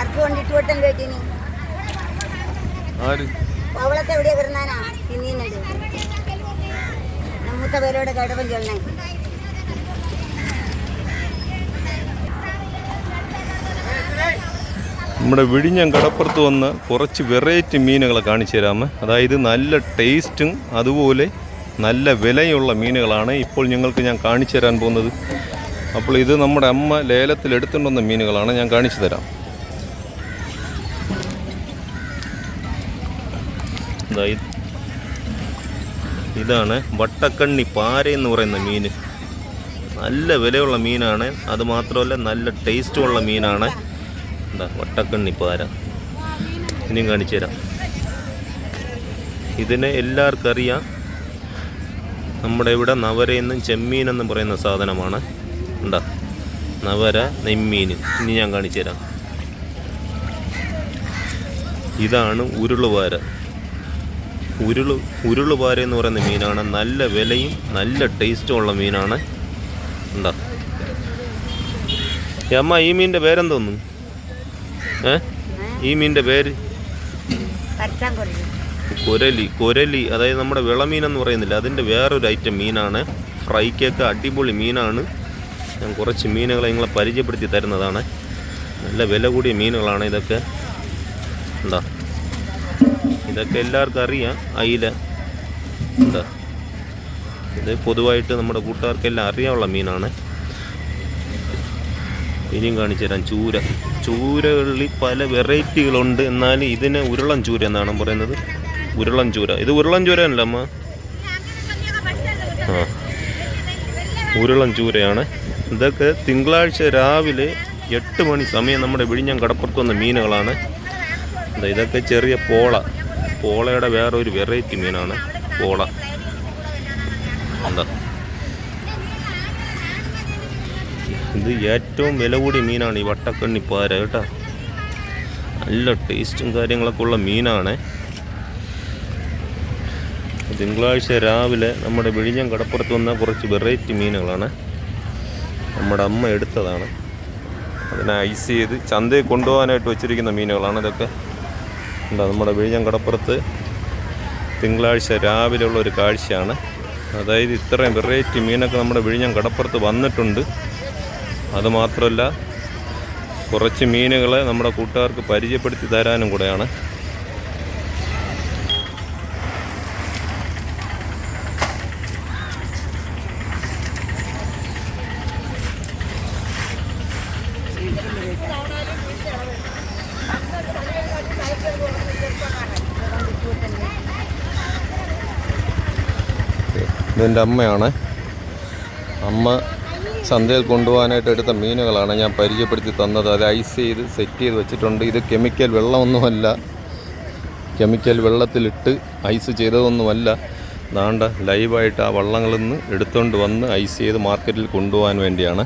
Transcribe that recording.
ആർക്ക് കൊണ്ടിട്ട് വട്ടം കേട്ടിനി ആര്? അവളത്തെ എവിടെയാ കിടന്നാനാ? തിന്നീന്നുണ്ട് നമ്മത്തെ പേരോടെ കടപ്പം ചൊല്ലണേ. നമ്മുടെ വിഴിഞ്ഞം കടപ്പുറത്ത് വന്ന് കുറച്ച് വെറൈറ്റി മീനുകളെ കാണിച്ചു തരാമേ. അതായത് നല്ല ടേസ്റ്റും അതുപോലെ നല്ല വിലയുള്ള മീനുകളാണ് ഇപ്പോൾ നിങ്ങൾക്ക് ഞാൻ കാണിച്ചു തരാൻ പോകുന്നത്. അപ്പോൾ ഇത് നമ്മുടെ അമ്മ ലേലത്തിൽ എടുത്തുകൊണ്ടുവന്ന മീനുകളാണ് ഞാൻ കാണിച്ചു തരാം. ഇതാണ് വട്ടക്കണ്ണി പാര എന്ന് പറയുന്ന മീൻ. നല്ല വിലയുള്ള മീനാണ്. അത് മാത്രമല്ല നല്ല ടേസ്റ്റുമുള്ള മീനാണ്. എന്താ വട്ടക്കണ്ണി പാര. ഇനിയും കാണിച്ചു തരാം. ഇതിനെ എല്ലാവർക്കും അറിയാം നമ്മുടെ ഇവിടെ നവരയെന്നും ചെമ്മീനെന്നും പറയുന്ന സാധനമാണ്. ഉണ്ടാ നവര നെമ്മീൻ ഇനി ഞാൻ കാണിച്ചു തരാം. ഇതാണ് ഉരുളുപാര ഉരുൾ ഉരുളുപാര എന്ന് പറയുന്ന മീനാണ്. നല്ല വിലയും നല്ല ടേസ്റ്റും ഉള്ള മീനാണ്. എന്താ അമ്മ ഈ മീനിന്റെ പേരെന്തോന്നു ഏ? ഈ മീനിന്റെ പേര്? കൊരലി കൊരലി. അതായത് നമ്മുടെ വിളമീൻ എന്ന് പറയുന്നില്ല. അതിന്റെ വേറൊരു ഐറ്റം മീനാണ്. ഫ്രൈക്കൊക്കെ അടിപൊളി മീനാണ്. ഞാൻ കുറച്ച് മീനുകളെ നിങ്ങളെ പരിചയപ്പെടുത്തി തരുന്നതാണ്. നല്ല വില കൂടിയ മീനുകളാണ് ഇതൊക്കെ. എന്താ ഇതൊക്കെ എല്ലാവർക്കും അറിയാം. അയില. എന്താ ഇത് പൊതുവായിട്ട് നമ്മുടെ കൂട്ടുകാർക്കെല്ലാം അറിയാനുള്ള മീനാണ്. ഇനിയും കാണിച്ചു തരാം. ചൂര. ചൂരകളിൽ പല വെറൈറ്റികളുണ്ട്. എന്നാൽ ഇതിന് ഉരുളൻ ചൂര എന്നാണ് പറയുന്നത്. ഉരുളൻ ചൂര. ഇത് ഉരുളൻ ചൂര അല്ല അമ്മ? ആ. ഉരുളൻ ചൂരയാണ്. ഇതൊക്കെ തിങ്കളാഴ്ച രാവിലെ എട്ട് മണി സമയം നമ്മുടെ വിഴിഞ്ഞം കടപ്പുറത്ത് വന്ന മീനുകളാണ്. ഇതൊക്കെ ചെറിയ പോള. പോളയുടെ വേറെ ഒരു വെറൈറ്റി മീനാണ് പോള. ഉണ്ട് ഇത് ഏറ്റവും വില കൂടിയ മീനാണ് ഈ വട്ടക്കണ്ണി പാര കേട്ടോ. നല്ല ടേസ്റ്റും കാര്യങ്ങളൊക്കെ ഉള്ള മീനാണ്. തിങ്കളാഴ്ച രാവിലെ നമ്മുടെ വിഴിഞ്ഞം കടപ്പുറത്ത് വന്ന കുറച്ച് വെറൈറ്റി മീനുകളാണ്. നമ്മുടെ അമ്മ എടുത്തതാണ്. അതിനെ ഐസ് ചെയ്ത് ചന്തയിൽ കൊണ്ടുപോകാനായിട്ട് വെച്ചിരിക്കുന്ന മീനുകളാണ് ഇതൊക്കെ. എന്താ നമ്മുടെ വിഴിഞ്ഞം കടപ്പുറത്ത് തിങ്കളാഴ്ച രാവിലെ ഉള്ള ഒരു കാഴ്ചയാണ്. അതായത് ഇത്രയും വെറൈറ്റി മീനൊക്കെ നമ്മുടെ വിഴിഞ്ഞം കടപ്പുറത്ത് വന്നിട്ടുണ്ട് അതുമാത്രമല്ല കുറച്ച് മീനുകളെ നമ്മുടെ കൂട്ടുകാർക്ക് പരിചയപ്പെടുത്തി തരാനും കൂടെയാണ്. ഇതെന്റെ അമ്മയാണ്. അമ്മ ചന്തയിൽ കൊണ്ടുപോകാനായിട്ട് എടുത്ത മീനുകളാണ് ഞാൻ പരിചയപ്പെടുത്തി തന്നത്. അത് ഐസ് ചെയ്ത് സെറ്റ് ചെയ്ത് വെച്ചിട്ടുണ്ട്. ഇത് കെമിക്കൽ വെള്ളമൊന്നുമല്ല. കെമിക്കൽ വെള്ളത്തിലിട്ട് ഐസ് ചെയ്തതൊന്നുമല്ല. ദാണ്ട ലൈവായിട്ട് ആ വള്ളങ്ങളിൽ നിന്ന് എടുത്തുകൊണ്ട് വന്ന് ഐസ് ചെയ്ത് മാർക്കറ്റിൽ കൊണ്ടുപോകാൻ വേണ്ടിയാണ്.